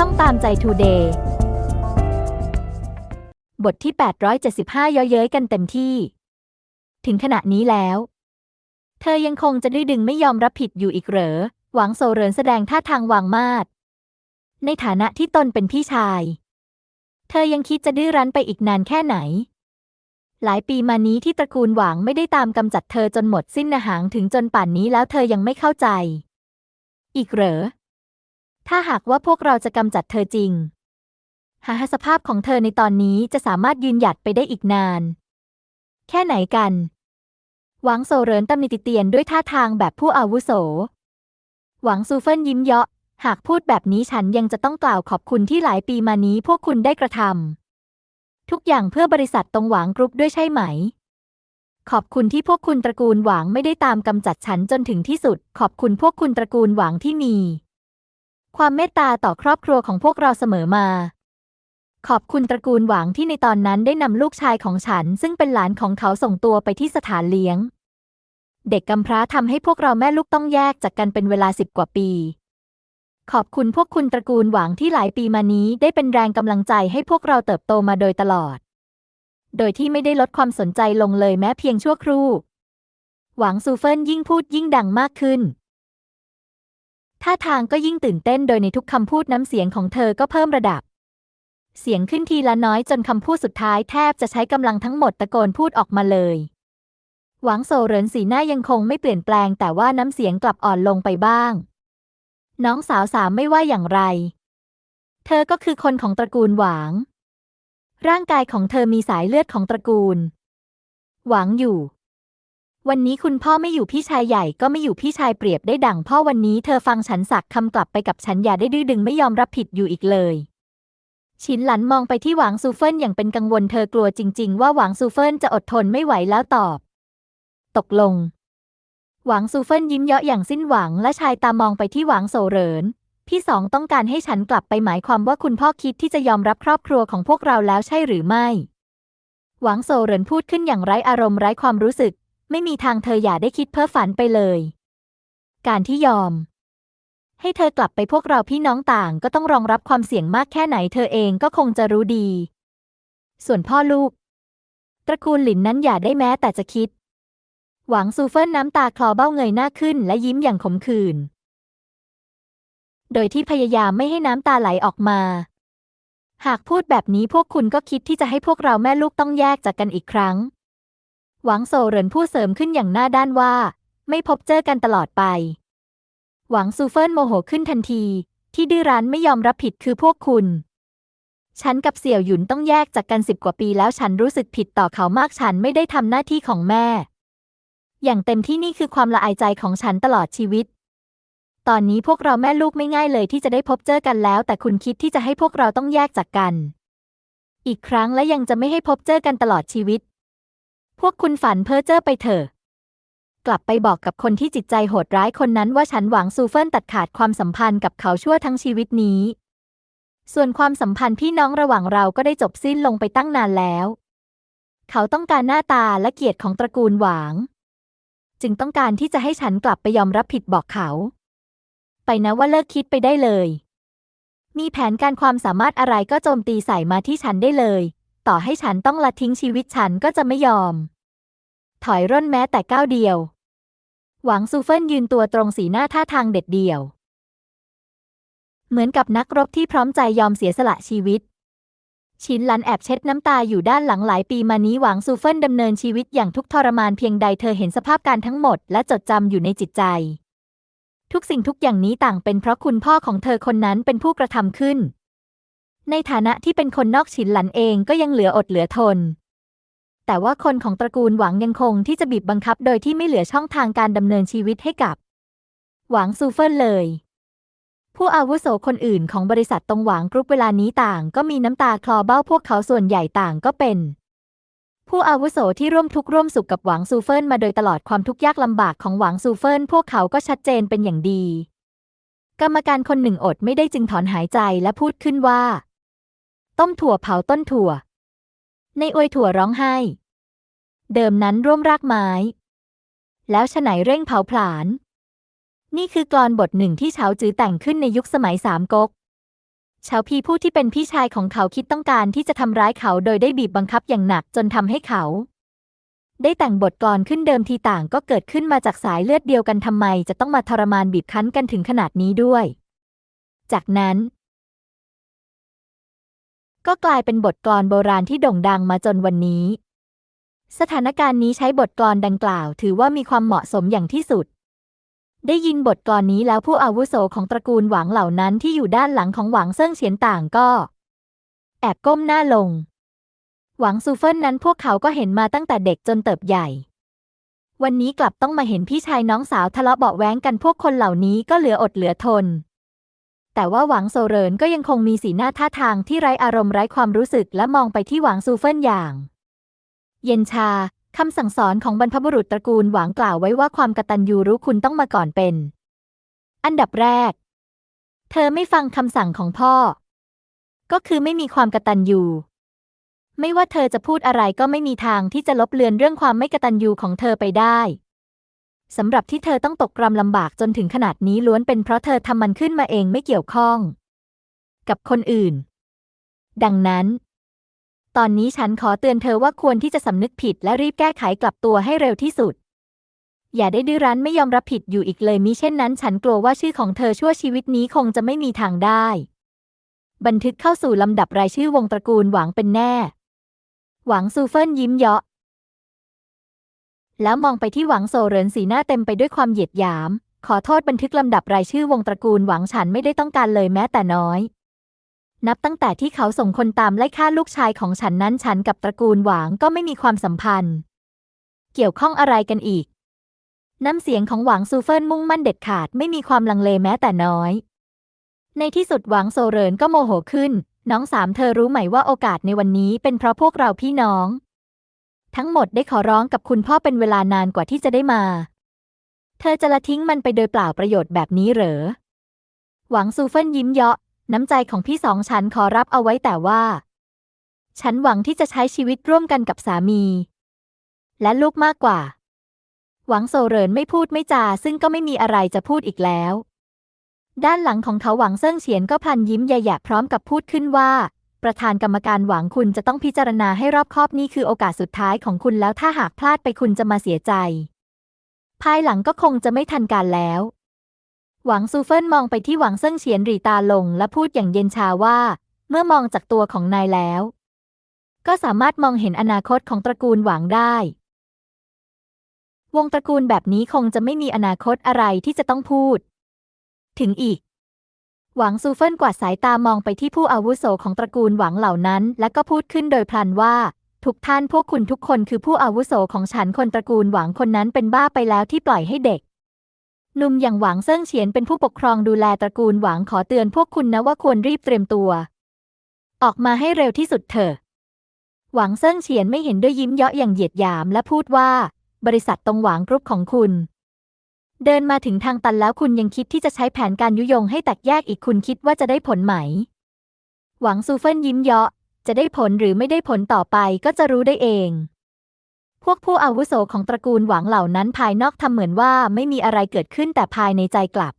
ช่องตามใจทูเดย์บทที่ 875ย่อเย้ยกันเต็มที่ ถึงขณะนี้แล้ว เธอยังคงจะดื้อดึงไม่ยอมรับผิดอยู่อีกเหรอ หวังโซเรินแสดงท่าทางวางมาด ในฐานะที่ตนเป็นพี่ชาย เธอยังคิดจะดื้อรั้นไปอีกนานแค่ไหน หลายปีมานี้ที่ตระกูลหวังไม่ได้ตามกำจัดเธอจนหมดสิ้นหางถึงจนป่านนี้แล้วเธอยังไม่เข้าใจ อีกเหรอ ถ้าหากว่าพวกเราจะกำจัดเธอจริง หาสภาพของเธอในตอนนี้จะสามารถยืนหยัดไปได้อีกนาน แค่ไหนกัน หวังโซเรินตำหนิติเตียนด้วยท่าทางแบบผู้อาวุโส หวังซูเฟินยิ้มเยาะ หากพูดแบบนี้ฉันยังจะต้องกล่าวขอบคุณที่หลายปีมานี้พวกคุณได้กระทำทุกอย่างเพื่อบริษัทตรงหวางกรุ๊ปด้วยใช่ไหมขอบคุณที่พวกคุณตระกูลหวางไม่ได้ตามกำจัดฉันจนถึงที่สุด ขอบคุณพวกคุณตระกูลหวางที่มี ความเมตตาต่อครอบครัวของพวกเราเสมอมา ขอบคุณตระกูลหวางที่ในตอนนั้นได้นำลูกชายของฉัน ซึ่งเป็นหลานของเขาส่งตัวไปที่สถานเลี้ยง เด็กกำพร้าทำให้พวกเราแม่ลูกต้องแยกจากกันเป็นเวลาสิบกว่าปี ขอบคุณพวกคุณตระกูลหวางที่หลายปีมานี้ได้เป็นแรงกำลังใจให้พวกเราเติบโตมาโดยตลอด โดยที่ไม่ได้ลดความสนใจลงเลยแม้เพียงชั่วครู่ หวังซูเฟินยิ่งพูดยิ่งดังมากขึ้น ท่าทางก็ยิ่งตื่นเต้นโดยในทุกคำพูดน้ำเสียงของเธอก็เพิ่มระดับ เสียงขึ้นทีละน้อยจนคำพูดสุดท้ายแทบจะใช้กำลังทั้งหมดตะโกนพูดออกมาเลย หวังโซเหรินสีหน้ายังคงไม่เปลี่ยนแปลงแต่ว่าน้ำเสียงกลับอ่อนลงไปบ้าง น้องสาวสามไม่ว่าอย่างไร เธอก็คือคนของตระกูลหวาง ร่างกายของเธอมีสายเลือดของตระกูล หวังอยู่ วันนี้คุณพ่อไม่อยู่พี่ชายใหญ่ก็ไม่อยู่พี่ชายเปรียบได้ดั่งพ่อวันนี้เธอฟังฉันสักคำกลับไปกับฉันอย่าได้ดื้อดึงไม่ยอมรับผิดอยู่อีกเลยชินหลันมองไปที่หวางซูเฟินอย่างเป็นกังวลเธอกลัวจริง ๆ ว่าหวางซูเฟินจะอดทนไม่ไหวแล้วตอบ ตกลง หวังซูเฟินยิ้มเยาะอย่างสิ้นหวังและชายตามองไปที่หวังโซเหรินพี่สองต้องการให้ฉันกลับไปหมายความว่าคุณพ่อคิดที่จะยอมรับครอบครัวของพวกเราแล้วใช่หรือไม่ หวังโซเหรินพูดขึ้นอย่างไร้อารมณ์ไร้ความรู้สึก ไม่มีทางเธออย่าได้คิดเพ้อฝันไปเลย การที่ยอม ให้เธอกลับไปพวกเราพี่น้องต่างก็ต้องรองรับความเสี่ยงมากแค่ไหนเธอเองก็คงจะรู้ดี ส่วนพ่อลูก ตระกูลหลินนั้นอย่าได้แม้แต่จะคิด หวังซูเฟินน้ำตาคลอเบ้าเงยหน้าขึ้นและยิ้มอย่างขมขื่นโดยที่พยายามไม่ให้น้ำตาไหลออกมา หากพูดแบบนี้พวกคุณก็คิดที่จะให้พวกเราแม่ลูกต้องแยกจากกันอีกครั้ง หวังโซเหรินพูดเสริมขึ้นอย่างหน้าด้านว่า ไม่พบเจอกันตลอดไป หวังซูเฟินโมโหขึ้นทันที ที่ดื้อรั้นไม่ยอมรับผิดคือพวกคุณ ฉันกับเสี่ยวหยุนต้องแยกจากกันสิบกว่าปีแล้วฉันรู้สึกผิดต่อเขามากฉันไม่ได้ทำหน้าที่ของแม่ อย่างเต็มที่นี่คือความละอายใจของฉันตลอดชีวิต ตอนนี้พวกเราแม่ลูกไม่ง่ายเลยที่จะได้พบเจอกันแล้ว แต่คุณคิดที่จะให้พวกเราต้องแยกจากกัน อีกครั้งและยังจะไม่ให้พบเจอกันตลอดชีวิต พวกคุณฝันเพ้อเจ้อไปเถอะ กลับไปบอกกับคนที่จิตใจโหดร้ายคนนั้นว่าฉันหวังซูเฟินตัดขาดความสัมพันธ์กับเขาชั่วทั้งชีวิตนี้ ส่วนความสัมพันธ์พี่น้องระหว่างเราก็ได้จบสิ้นลงไปตั้งนานแล้ว เขาต้องการหน้าตาและเกียรติของตระกูลหวาง จึงต้องการที่จะให้ฉันกลับไปยอมรับผิดบอกเขา ไปนะว่าเลิกคิดไปได้เลย มีแผนการความสามารถอะไรก็โจมตีใส่มาที่ฉันได้เลย ต่อให้ฉันต้องละทิ้งชีวิตฉันก็จะไม่ยอม ถอยร่นแม้แต่ก้าวเดียว หวังซูเฟินยืนตัวตรงสีหน้าท่าทางเด็ดเดี่ยว เหมือนกับนักรบที่พร้อมใจยอมเสียสละชีวิต ชินลันแอบเช็ดน้ำตาอยู่ด้านหลังหลายปีมานี้หวังซูเฟินดำเนินชีวิตอย่างทุกทรมานเพียงใดเธอเห็นสภาพการทั้งหมดและจดจำอยู่ในจิตใจ ทุกสิ่งทุกอย่างนี้ต่างเป็นเพราะคุณพ่อของเธอคนนั้นเป็นผู้กระทำขึ้น ในฐานะที่เป็นคนนอกฉินหลันเองก็ยังเหลืออดเหลือทน แต่ว่าคนของตระกูลหวังยังคงที่จะบีบบังคับโดยที่ไม่เหลือช่องทางการดำเนินชีวิตให้กับ หวังซูเฟินเลย ผู้อาวุโสคนอื่นของบริษัทตรงหวังกรุ๊ปเวลานี้ต่าง ก็มีน้ำตาคลอเบ้าพวกเขาส่วนใหญ่ต่างก็เป็น ผู้อาวุโสที่ร่วมทุกข์ร่วมสุขกับหวังซูเฟินมาโดยตลอดความทุกข์ยากลำบากของหวังซูเฟินพวกเขาก็ชัดเจนเป็นอย่างดีกรรมการคนหนึ่งอดไม่ได้จึงถอนหายใจและพูดขึ้นว่า ต้มถั่วเผาต้นถั่ว ในอวยถั่วร้องไห้ เดิมนั้นร่วมรากไม้ แล้วฉไหนเร่งเผาผลาญ นี่คือกลอนบทหนึ่งที่เฉาจื้อแต่งขึ้นในยุคสมัยสามก๊กเฉาพีผู้ที่เป็นพี่ชายของเขาคิดต้องการที่จะทำร้ายเขาโดยได้บีบบังคับอย่างหนักจนทำให้เขา ได้แต่งบทกลอนขึ้นเดิมทีต่างก็เกิดขึ้นมาจากสายเลือดเดียวกันทำไมจะต้องมาทรมานบีบคั้นกันถึงขนาดนี้ด้วย จากนั้น ก็กลายเป็นบทกลอนโบราณที่โด่งดังมาจนวันนี้ สถานการณ์นี้ใช้บทกลอนดังกล่าว ถือว่ามีความเหมาะสมอย่างที่สุด ได้ยินบทกลอนนี้แล้วผู้อาวุโสของตระกูลหวังเหล่านั้นที่อยู่ด้านหลังของหวังเซิ่งเฉียนต่างก็ แอบก้มหน้าลง หวังซูเฟินนั้นพวกเขาก็เห็นมาตั้งแต่เด็กจนเติบใหญ่วันนี้กลับต้องมาเห็นพี่ชายน้องสาวทะเลาะเบาะแว้งกันพวกคนเหล่านี้ก็เหลืออดเหลือทน แต่ว่าหวังโซเรินก็ยังคงมีสีหน้าท่าทางที่ไร้อารมณ์ไร้ความรู้สึกและมองไปที่หวังซูเฟินอย่าง เย็นชาคำสั่งสอนของบรรพบุรุษตระกูลหวังกล่าวไว้ว่าความกตัญญูรู้คุณต้องมาก่อนเป็น อันดับแรก เธอไม่ฟังคำสั่งของพ่อ ก็คือไม่มีความกตัญญูไม่ว่าเธอจะพูดอะไรก็ไม่มีทางที่จะลบเลือนเรื่องความไม่กตัญญูของเธอไปได้ สำหรับที่เธอต้องตกกรำลำบากจนถึงขนาดนี้ล้วนเป็นเพราะเธอทำมันขึ้นมาเองไม่เกี่ยวข้อง กับคนอื่น ดังนั้น ตอนนี้ฉันขอเตือนเธอว่าควรที่จะสำนึกผิดและรีบแก้ไขกลับตัวให้เร็วที่สุด อย่าได้ดื้อรั้นไม่ยอมรับผิดอยู่อีกเลยมิเช่นนั้น ฉันกลัวว่าชื่อของเธอชั่วชีวิตนี้คงจะไม่มีทางได้ บันทึกเข้าสู่ลำดับรายชื่อวงตระกูลหวังเป็นแน่ หวังซูเฟินยิ้มเยาะ แล้วมองไปที่หวังโซเหรินสีหน้าเต็มไปด้วยความเหยียดหยาม ขอโทษบันทึกลำดับรายชื่อวงตระกูลหวังฉันไม่ได้ต้องการเลยแม้แต่น้อย นับตั้งแต่ที่เขาส่งคนตามไล่ฆ่าลูกชายของฉันนั้นฉันกับตระกูลหวางก็ไม่มีความสัมพันธ์ เกี่ยวข้องอะไรกันอีก น้ำเสียงของหวางซูเฟินมุ่งมั่นเด็ดขาดไม่มีความลังเลแม้แต่น้อย ในที่สุดหวางโซเหรินก็โมโหขึ้น น้องสามเธอรู้ไหมว่าโอกาสในวันนี้เป็นเพราะพวกเราพี่น้อง ทั้งหมดได้ขอร้องกับคุณพ่อเป็นเวลานานกว่าที่จะได้มา เธอจะละทิ้งมันไปโดยเปล่าประโยชน์แบบนี้เหรอ หวังซูเฟินยิ้มเยาะ น้ำใจของพี่สองฉันขอรับเอาไว้แต่ว่า ฉันหวังที่จะใช้ชีวิตร่วมกันกับสามี และลูกมากกว่า หวังโซเรินไม่พูดไม่จาซึ่งก็ไม่มีอะไรจะพูดอีกแล้วด้านหลังของเขาหวังเซิ่งเฉียนก็พลันยิ้มแย่ๆพร้อมกับพูดขึ้นว่า ประธานกรรมการหวังคุณจะต้องพิจารณาให้รอบคอบนี่คือโอกาสสุดท้ายของคุณแล้วถ้าหากพลาดไปคุณจะมาเสียใจ ภายหลังก็คงจะไม่ทันการแล้ว หวังซูเฟินมองไปที่หวังเซิ่งเฉียนหรีตาลงและพูดอย่างเย็นชาว่า เมื่อมองจากตัวของนายแล้ว ก็สามารถมองเห็นอนาคตของตระกูลหวังได้ วงตระกูลแบบนี้คงจะไม่มีอนาคตอะไรที่จะต้องพูด ถึงอีก หวังซูเฟินกวาดสายตามองไปที่ผู้อาวุโสของตระกูลหวังเหล่านั้น และก็พูดขึ้นโดยพลันว่า ทุกท่านพวกคุณทุกคนคือผู้อาวุโสของฉันคนตระกูลหวังคนนั้นเป็นบ้าไปแล้วที่ปล่อยให้เด็กหนุ่มอย่างหวังเซิ่งเฉียนเป็นผู้ปกครองดูแลตระกูลหวังขอเตือนพวกคุณนะว่าควรรีบเตรียมตัว ออกมาให้เร็วที่สุดเถอะ หวังเซิ่งเฉียนไม่เห็นด้วยยิ้มเยาะอย่างเหยียดหยามและพูดว่า บริษัทตรงหวังกรุ๊ปของคุณ เดินมาถึงทางตันแล้วคุณยังคิดที่จะใช้แผนการยุยงให้แตกแยกอีกคุณคิดว่าจะได้ผลไหม หวังซูเฟินยิ้มเยาะ จะได้ผลหรือไม่ได้ผลต่อไปก็จะรู้ได้เอง พวกผู้อาวุโสของตระกูลหวังเหล่านั้นภายนอกทำเหมือนว่าไม่มีอะไรเกิดขึ้นแต่ภายในใจกลับ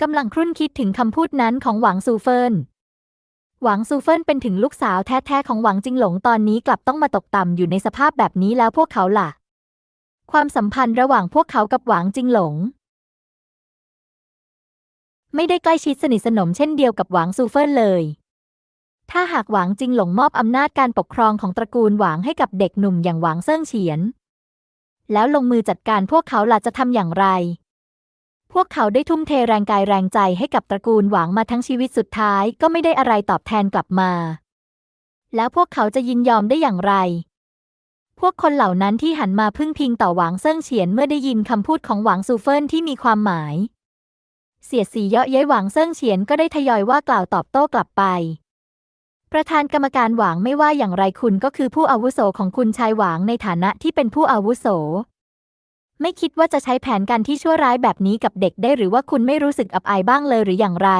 กำลังครุ่นคิดถึงคำพูดนั้นของหวังซูเฟินหวังซูเฟินเป็นถึงลูกสาวแท้ๆของหวังจิงหลงตอนนี้กลับต้องมาตกต่ำอยู่ในสภาพแบบนี้แล้วพวกเขาล่ะ ความสัมพันธ์ระหว่างพวกเขากับหวังจิงหลง ไม่ได้ใกล้ชิดสนิทสนมเช่นเดียวกับหวังซูเฟินเลย ถ้าหากหวังจิงหลงมอบอำนาจการปกครองของตระกูลหวังให้กับเด็กหนุ่มอย่างหวังเซิ่งเฉียน แล้วลงมือจัดการพวกเขาล่ะจะทำอย่างไร พวกเขาได้ทุ่มเทแรงกายแรงใจให้กับตระกูลหวังมาทั้งชีวิตสุดท้ายก็ไม่ได้อะไรตอบแทนกลับมา แล้วพวกเขาจะยินยอมได้อย่างไร พวกคนเหล่านั้นที่หันมาพึ่งพิงต่อหวังเซิ่งเฉียนเมื่อได้ยินคำพูดของหวังซูเฟินที่มีความหมาย เสียดสีเยาะเย้ยหวังเซิ่งเฉียนก็ได้ทยอยว่ากล่าวตอบโต้กลับไป ประธานกรรมการหวังไม่ว่าอย่างไรคุณก็คือผู้อาวุโสของคุณชายหวังในฐานะที่เป็นผู้อาวุโส ไม่คิดว่าจะใช้แผนการที่ชั่วร้ายแบบนี้กับเด็กได้หรือว่าคุณไม่รู้สึกอับอายบ้างเลยหรืออย่างไร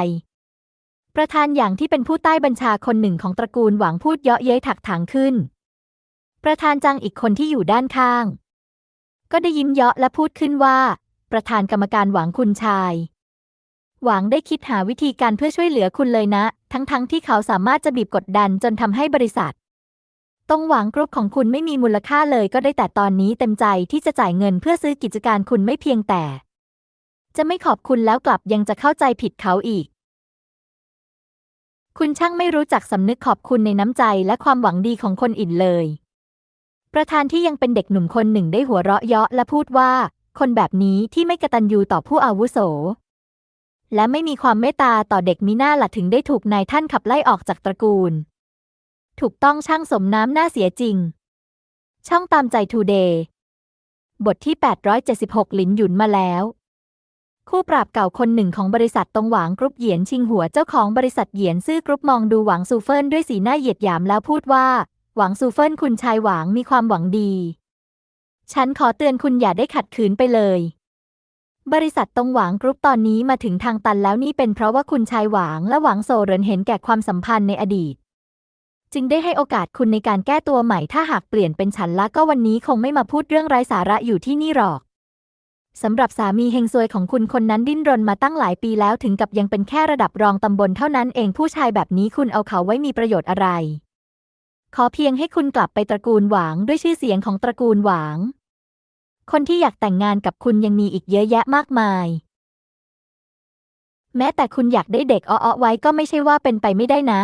ประธานอย่างที่เป็นผู้ใต้บัญชาคนหนึ่งของตระกูลหวังพูดเยาะเย้ยถักถางขึ้น ประธานจังอีกคนที่อยู่ด้านข้าง ก็ได้ยิ้มเยาะและพูดขึ้นว่า ประธานกรรมการหวังคุณชาย หวังได้คิดหาวิธีการเพื่อช่วยเหลือคุณเลยนะ ทั้งๆทที่เขาสามารถจะบีบกดดันจนทำให้บริษัทตรงหวังกรุ๊ปของคุณไม่มีมูลค่าเลยก็ได้แต่ตอนนี้เต็มใจที่จะจ่ายเงินเพื่อซื้อกิจการคุณไม่เพียงแต่ จะไม่ขอบคุณแล้วกลับยังจะเข้าใจผิดเขาอีก คุณช่างไม่รู้จักสำนึกขอบคุณในน้ำใจและความหวังดีของคนอื่นเลย ประธานที่ยังเป็นเด็กหนุ่มคนหนึ่งได้หัวเราะเยาะและพูดว่า คนแบบนี้ที่ไม่กระตันยูต่อผู้อาวุโส และไม่มีความเมตตาต่อเด็กมีหน้าละถึงได้ถูกนายท่านขับไล่ออกจากตระกูล ถูกต้องช่างสมน้ำหน้าเสียจริง ช่องตามใจทูเดย์บทที่ 876 หลินหยุนมาแล้วคู่ปราบเก่าคนหนึ่งของบริษัทตรงหวางกรุ๊ปเหยียนชิงหัวเจ้าของบริษัทเหยียนซื่อกรุ๊ปมองดูหวังซูเฟินด้วยสีหน้าเหยียดหยามแล้วพูดว่า หวังซูเฟินคุณชายหวังมีความหวังดี ฉันขอเตือนคุณอย่าได้ขัดขืนไปเลย บริษัทตรงหวางกรุ๊ปตอนนี้มาถึงทางตันแล้วนี่เป็นเพราะว่าคุณชายหวางและหวังโซเหรินเห็นแก่ความสัมพันธ์ในอดีต จึงได้ให้โอกาสคุณในการแก้ตัวใหม่ถ้าหากเปลี่ยนเป็นฉันละก็วันนี้คงไม่มาพูดเรื่องไร้สาระอยู่ที่นี่หรอกสำหรับสามีเฮงซวยของคุณคนนั้นดิ้นรนมาตั้งหลายปีแล้วถึงกับยังเป็นแค่ระดับรองตำบลเท่านั้นเองผู้ชายแบบนี้คุณเอาเขาไว้มีประโยชน์อะไร ขอเพียงให้คุณกลับไปตระกูลหวางด้วยชื่อเสียงของตระกูลหวาง คนที่อยากแต่งงานกับคุณยังมีอีกเยอะแยะมากมาย แม้แต่คุณอยากได้เด็กอ้อๆไว้ก็ไม่ใช่ว่าเป็นไปไม่ได้นะ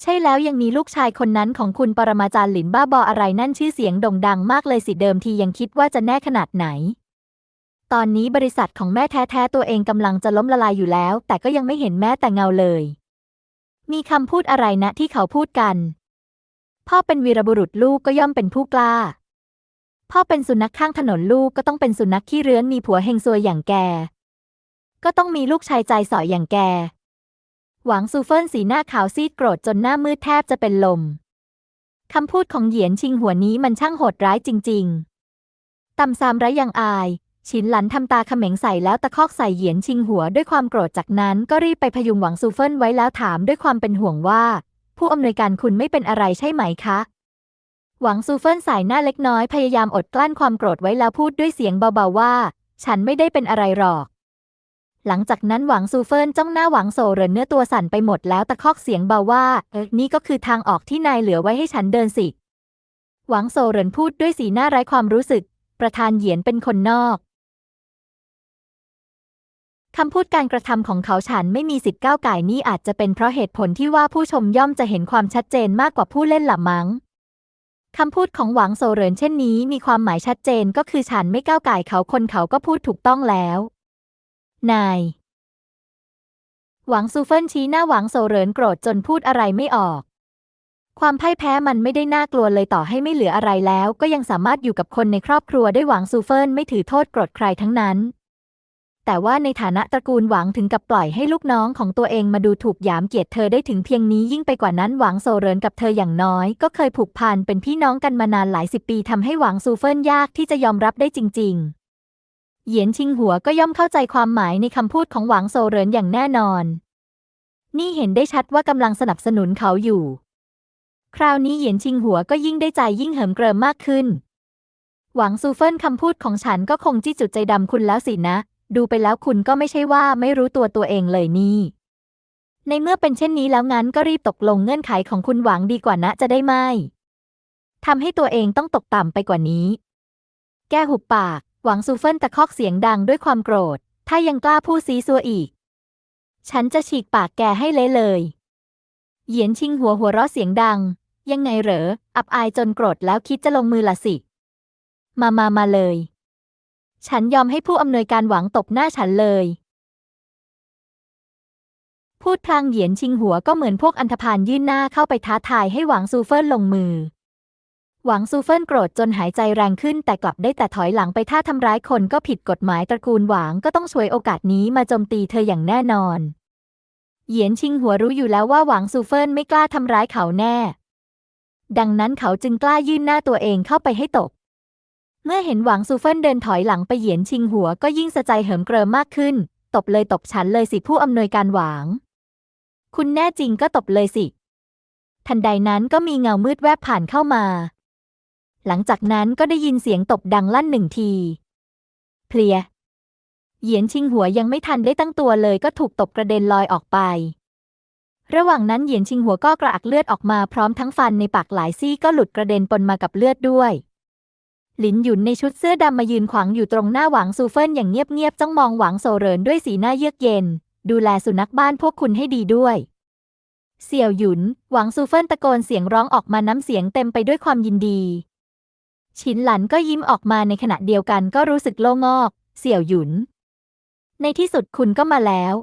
ใช่แล้วยังมีลูกชายคนนั้นของคุณปรมาจารย์หลินบ้าบออะไรนั่นชื่อเสียงโด่งดังมากเลยสิเดิมทียังคิดว่าจะแน่ขนาดไหน ตอนนี้บริษัทของแม่แท้ๆตัวเองกำลังจะล้มละลายอยู่แล้ว แต่ก็ยังไม่เห็นแม้แต่เงาเลย มีคำพูดอะไรนะที่เขาพูดกัน พ่อเป็นวีรบุรุษลูกก็ย่อมเป็นผู้กล้า พ่อเป็นสุนัขข้างถนนลูกก็ต้องเป็นสุนัขขี้เรื้อนมีผัวเฮงซวยอย่างแก ก็ต้องมีลูกชายใจสอยอย่างแก หวังซูเฟินสีหน้าขาวซีดโกรธจนหน้ามืดแทบจะเป็นลม คำพูดของเหยียนชิงหัวนี้มันช่างโหดร้ายจริง ๆตำซามไร้ยังอายฉินหลันทำตาเขม็งใส่แล้วตะคอกใส่เหยียนชิงหัวด้วยความโกรธจากนั้นก็รีบไปพยุงหวังซูเฟินไว้แล้วถามด้วยความเป็นห่วงว่า ผู้อำนวยการคุณไม่เป็นอะไรใช่ไหมคะ หวังซูเฟินสายหน้าเล็กน้อยพยายามอดกลั้นความโกรธไว้แล้วพูดด้วยเสียงเบาๆว่า ฉันไม่ได้เป็นอะไรหรอก หลังจากนั้นหวังซูเฟินจ้องหน้าหวังโซเรินเนื้อตัวสั่นไปหมดแล้วตะคอกเสียงเบาว่า เออนี่ก็คือทางออกที่นายเหลือไว้ให้ฉันเดินสิ หวังโซเรินพูดด้วยสีหน้าไร้ความรู้สึก ประธานเหยียนเป็นคนนอก คำพูดการกระทำของเขาฉันไม่มีสิทธิ์ก้าวไก่นี่อาจจะเป็นเพราะเหตุผลที่ว่าผู้ชมย่อมจะเห็นความชัดเจนมากกว่าผู้เล่นหละมั้งคำพูดของหวังโซเหรินเช่นนี้มีความหมายชัดเจนก็คือฉันไม่ก้าวไก่เขาคนเขาก็พูดถูกต้องแล้ว นาย หวังซูเฟินชี้หน้าหวังโซเหรินโกรธจนพูดอะไรไม่ออก ความพ่ายแพ้มันไม่ได้น่ากลัวเลยต่อให้ไม่เหลืออะไรแล้ว ก็ยังสามารถอยู่กับคนในครอบครัวได้หวังซูเฟินไม่ถือโทษโกรธใครทั้งนั้น แต่ว่าในฐานะตระกูลหวังถึงกับปล่อยให้ลูกน้องของตัวเองมาดูถูกหยามเกียรติเธอได้ถึงเพียงนี้ยิ่งไปกว่านั้นหวังโซเรินกับเธออย่างน้อย ก็เคยผูกพันเป็นพี่น้องกันมานานหลายสิบปีทำให้หวังซูเฟินยากที่จะยอมรับได้จริง ๆ เหยียนชิงหัวก็ย่อมเข้าใจความหมายในคำพูดของหวังโซเรินอย่างแน่นอน นี่เห็นได้ชัดว่ากำลังสนับสนุนเขาอยู่ คราวนี้เหยียนชิงหัวก็ยิ่งได้ใจยิ่งเหิมเกริมมากขึ้น หวังซูเฟินคำพูดของฉันก็คงจี้จุดใจดำคุณแล้วสินะ ดูไปแล้วคุณก็ไม่ใช่ว่าไม่รู้ตัวตัวเองเลยนี่ ในเมื่อเป็นเช่นนี้แล้วงั้นก็รีบตกลงเงื่อนไขของคุณหวังดีกว่านะจะได้ไหมทำให้ตัวเองต้องตกต่ำไปกว่านี้ แก้หุบปาก หวังซูเฟินตะคอกเสียงดังด้วยความโกรธ ถ้ายังกล้าพูดซีซัวอีก ฉันจะฉีกปากแกให้เละเลย เหยียนชิงหัวหัวเราะเสียงดัง ยังไงเหรอ อับอายจนโกรธแล้วคิดจะลงมือละสิ มามามาเลย ฉันยอมให้ผู้อำนวยการหวังตบหน้าฉันเลย พูดพลางเหยียนชิงหัวก็เหมือนพวกอันธพาลยื่นหน้าเข้าไปท้าทายให้หวังซูเฟินลงมือ หวังซูเฟินโกรธจนหายใจแรงขึ้นแต่กลับได้แต่ถอยหลังไปถ้าทำร้ายคนก็ผิดกฎหมายตระกูลหวังก็ต้องช่วยโอกาสนี้มาโจมตีเธออย่างแน่นอน เหยียนชิงหัวรู้อยู่แล้วว่าหวังซูเฟินไม่กล้าทำร้ายเขาแน่ ดังนั้นเขาจึงกล้ายื่นหน้าตัวเองเข้าไปให้ตบ เมื่อเห็นหวังซูเฟินเดินถอยหลังไปเหยียนชิงหัวก็ยิ่งสะใจเหิมเกริมมากขึ้น ตบเลยตบฉันเลยสิผู้อำนวยการหวังคุณแน่จริงก็ตบเลยสิ ทันใดนั้นก็มีเงามืดแวบผ่านเข้ามา หลังจากนั้นก็ได้ยินเสียงตบดังลั่นหนึ่งที เพลีย เหยียนชิงหัวยังไม่ทันได้ตั้งตัวเลยก็ถูกตบกระเด็นลอยออกไประหว่างนั้นเหยียนชิงหัวก็กระอักเลือดออกมาพร้อมทั้งฟันในปากหลายซี่ก็หลุดกระเด็นปนมากับเลือดด้วย หลินหยุนในชุดเสื้อดำมายืนขวางอยู่ตรงหน้าหวังซูเฟินอย่างเงียบๆจ้องมองหวังโซเหรินด้วยสีหน้าเยือกเย็น ดูแลสุนัขบ้านพวกคุณให้ดีด้วย เสี่ยวหยุน หวังซูเฟินตะโกนเสียงร้องออกมาน้ำเสียงเต็มไปด้วยความยินดีฉินหลันก็ยิ้มออกมาในขณะเดียวกันก็รู้สึกโล่งอก เสี่ยวหยุน ในที่สุดคุณก็มาแล้ว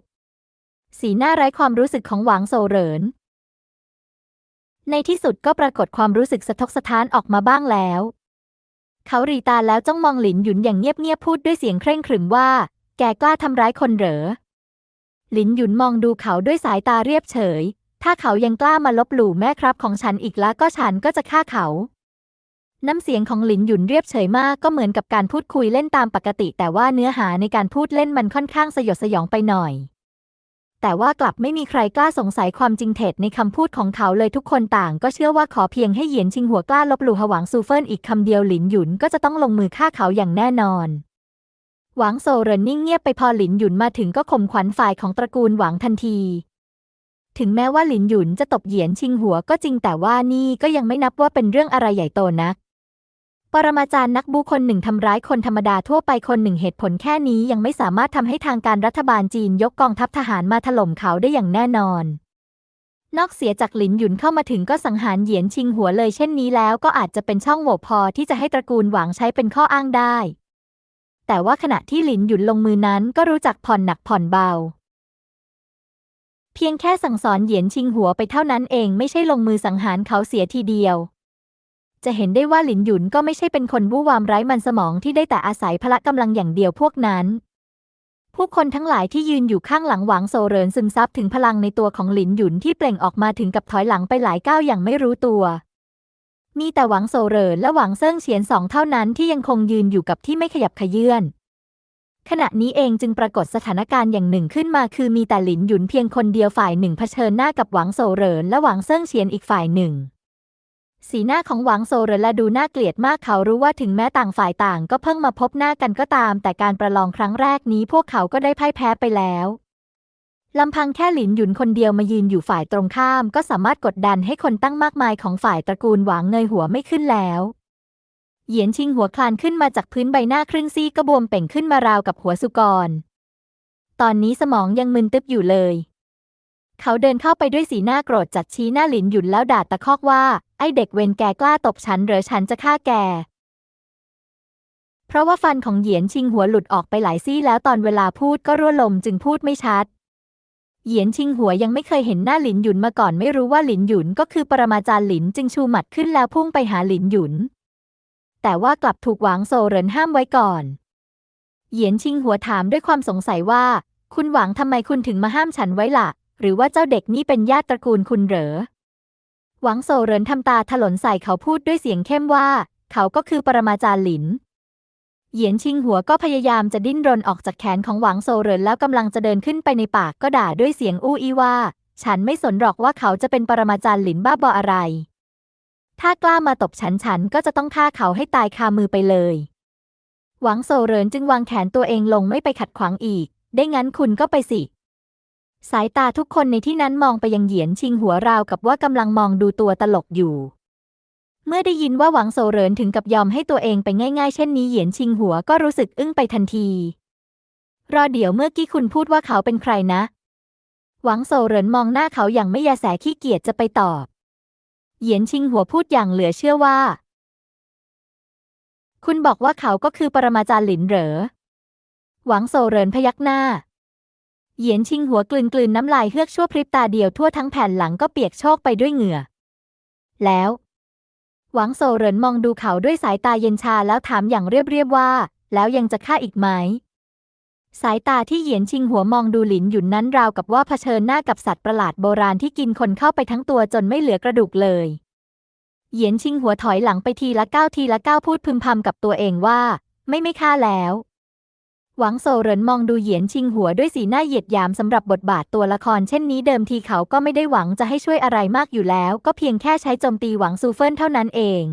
สีหน้าไร้ความรู้สึกของหวังโซเหริน ในที่สุดก็ปรากฏความรู้สึกสะทกสะท้านออกมาบ้างแล้ว เขารีตาแล้วจ้องมองหลินหยุนอย่างเงียบๆพูดด้วยเสียงเคร่งขรึมว่า แกกล้าทำร้ายคนเหรอ หลินหยุนมองดูเขาด้วยสายตาเรียบเฉย ถ้าเขายังกล้ามาลบหลู่แม่ครับของฉันอีกแล้วก็ฉันก็จะฆ่าเขา น้ำเสียงของหลินหยุนเรียบเฉยมากก็เหมือนกับการพูดคุยเล่นตามปกติ แต่ว่าเนื้อหาในการพูดเล่นมันค่อนข้างสยดสยองไปหน่อย แต่ว่ากลับไม่มีใครกล้าสงสัยความจริงเท็จในคำพูดของเขาเลยทุกคนต่าง ก็เชื่อว่าขอเพียงให้เหยียนชิงหัวกล้าลบหลู่หวังซูเฟินอีกคำเดียวหลินหยุนก็จะต้องลงมือฆ่าเขาอย่างแน่นอนหวังโซเรนนิ่งเงียบไปพอหลินหยุนมาถึงก็ข่มขวัญฝ่ายของตระกูลหวังทันที ถึงแม้ว่าหลินหยุนจะตบเหยียนชิงหัวก็จริงแต่ว่านี่ก็ยังไม่นับว่าเป็นเรื่องอะไรใหญ่โตนัก รมาจารย์นักบูคนหนึ่งทำร้ายคนธรรมดาทั่วไปคนหนึ่งเหตุผลแค่นี้ยังไม่สามารถทำให้ทางการรัฐบาลจีนยกกองทัพทหารมาถล่มเขาได้อย่างแน่นอน นอกเสียจากหลินหยุนเข้ามาถึงก็สังหารเหยียนชิงหัวเลยเช่นนี้แล้วก็อาจจะเป็นช่องโหว่พอที่จะให้ตระกูลหวังใช้เป็นข้ออ้างได้ แต่ว่าขณะที่หลินหยุนลงมือนั้นก็รู้จักผ่อนหนักผ่อนเบาเพียงแค่สั่งสอนเหยียนชิงหัวไปเท่านั้นเองไม่ใช่ลงมือสังหารเขาเสียทีเดียว จะเห็นได้ว่าหลินหยุนก็ไม่ใช่เป็นคนวู่วามไร้มันสมองที่ได้แต่อาศัยพละกำลังอย่างเดียวพวกนั้น ผู้คนทั้งหลายที่ยืนอยู่ข้างหลังหวังโซเหรินซึมซับถึงพลังในตัวของหลินหยุนที่เปล่งออกมาถึงกับถอยหลังไปหลายก้าวอย่างไม่รู้ตัว มีแต่หวังโซเหรินและหวังเซิ่งเฉียนสองเท่านั้นที่ยังคงยืนอยู่กับที่ไม่ขยับขยื่นขณะนี้เองจึงปรากฏสถานการณ์อย่างหนึ่งขึ้นมา คือมีแต่หลินหยุนเพียงคนเดียวฝ่ายหนึ่งเผชิญหน้ากับหวังโซเหรินและหวังเซิ่งเฉียนอีกฝ่ายหนึ่ง สีหน้าของหวังโซเรละดูน่าเกลียดมากเขารู้ว่าถึงแม้ต่างฝ่ายต่างก็เพิ่งมาพบหน้ากันก็ตาม แต่การประลองครั้งแรกนี้พวกเขาก็ได้พ่ายแพ้ไปแล้วลำพังแค่หลินหยุนคนเดียวมายืนอยู่ฝ่ายตรงข้าม ก็สามารถกดดันให้คนตั้งมากมายของฝ่ายตระกูลหวังเงยหัวไม่ขึ้นแล้วเหยียนชิงหัวคลานขึ้นมาจากพื้นใบหน้าครึ่งซี่ก็บวมเป่งขึ้นมาราวกับหัวสุกร ตอนนี้สมองยังมึนตึ๊บอยู่เลย เขาเดินเข้าไปด้วยสีหน้าโกรธจัดชี้หน้าหลินหยุนแล้วด่าตะคอกว่า ไอเด็กเวนแกกล้าตบฉันหรือฉันจะฆ่าแก เพราะว่าฟันของเหยียนชิงหัวหลุดออกไปหลายซี่แล้วตอนเวลาพูดก็รั่วลมจึงพูดไม่ชัด เหยียนชิงหัวยังไม่เคยเห็นหน้าหลินหยุนมาก่อนไม่รู้ว่าหลินหยุนก็คือปรมาจารย์หลินจึงชูหมัดขึ้นแล้วพุ่งไปหาหลินหยุน แต่ว่ากลับถูกหวางโซเหรินห้ามไว้ก่อน เหยียนชิงหัวถามด้วยความสงสัยว่า คุณหวังทำไมคุณถึงมาห้ามฉันไว้ล่ะ หรือว่าเจ้าเด็กนี่เป็นญาติตระกูลคุณเหรอ หวังโซเรินทำตาถลนใส่เขาพูดด้วยเสียงเข้มว่า เขาก็คือปรมาจารย์หลิน เหยียนชิงหัวก็พยายามจะดิ้นรนออกจากแขนของหวังโซเรินแล้วกำลังจะเดินขึ้นไปในปากก็ด่าด้วยเสียงอู้อี้ว่า ฉันไม่สนหรอกว่าเขาจะเป็นปรมาจารย์หลินบ้าบออะไร ถ้ากล้ามาตบฉันฉันก็จะต้องฆ่าเขาให้ตายคามือไปเลย หวังโซเรินจึงวางแขนตัวเองลงไม่ไปขัดขวางอีก ได้งั้นคุณก็ไปสิ สายตาทุกคนในที่นั้นมองไปยังเหยียนชิงหัวราวกับว่ากำลังมองดูตัวตลกอยู่ เมื่อได้ยินว่าหวังโซเหรินถึงกับยอมให้ตัวเองไปง่าย ๆ เช่นนี้เหยียนชิงหัวก็รู้สึกอึ้งไปทันที รอเดี๋ยวเมื่อกี้คุณพูดว่าเขาเป็นใครนะ หวังโซเหรินมองหน้าเขาอย่างไม่ยาแสขี้เกียจจะไปตอบ เหยียนชิงหัวพูดอย่างเหลือเชื่อว่า คุณบอกว่าเขาก็คือปรมาจารย์หลินเหรอ หวังโซเหรินพยักหน้า เหยียนชิงหัวกลืนกลืนน้ำลายเฮือกชั่วพริบตาเดียวทั่วทั้งแผ่นหลังก็เปียกโชกไปด้วยเหงื่อ แล้ว หวังโซเหรินมองดูเขาด้วยสายตาเย็นชาแล้วถามอย่างเรียบๆว่า แล้วยังจะฆ่าอีกไหม สายตาที่เหยียนชิงหัวมองดูหลินหยุนนั้นราวกับว่าเผชิญหน้ากับสัตว์ประหลาดโบราณที่กินคนเข้าไปทั้งตัวจนไม่เหลือกระดูกเลย เหยียนชิงหัวถอยหลังไปทีละก้าวทีละก้าวพูดพึมพำกับตัวเองว่า ไม่ไม่ฆ่าแล้ว หวังโซเหรินมองดูเหยียนชิงหัวด้วยสีหน้าเหยียดหยามสำหรับบทบาทตัวละครเช่นนี้เดิมทีเขาก็ไม่ได้หวังจะให้ช่วยอะไรมากอยู่แล้ว ก็เพียงแค่ใช้โจมตีหวังซูเฟินเท่านั้นเอง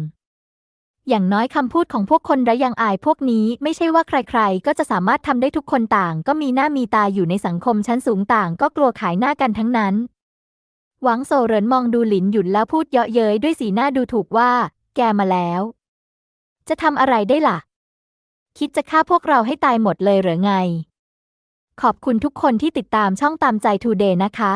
อย่างน้อยคำพูดของพวกคนระยังอายพวกนี้ไม่ใช่ว่าใครๆ ก็จะสามารถทำได้ทุกคนต่าง ก็มีหน้ามีตาอยู่ในสังคมชั้นสูงต่าง ก็กลัวขายหน้ากันทั้งนั้นหวังโซเหรินมองดูหลินหยุนแล้วพูดเยาะเย้ยด้วยสีหน้าดูถูกว่า แกมาแล้ว จะทำอะไรได้ล่ะ คิดจะฆ่าพวกเราให้ตายหมดเลยหรือไง ขอบคุณทุกคนที่ติดตามช่องตามใจทูเดย์นะคะ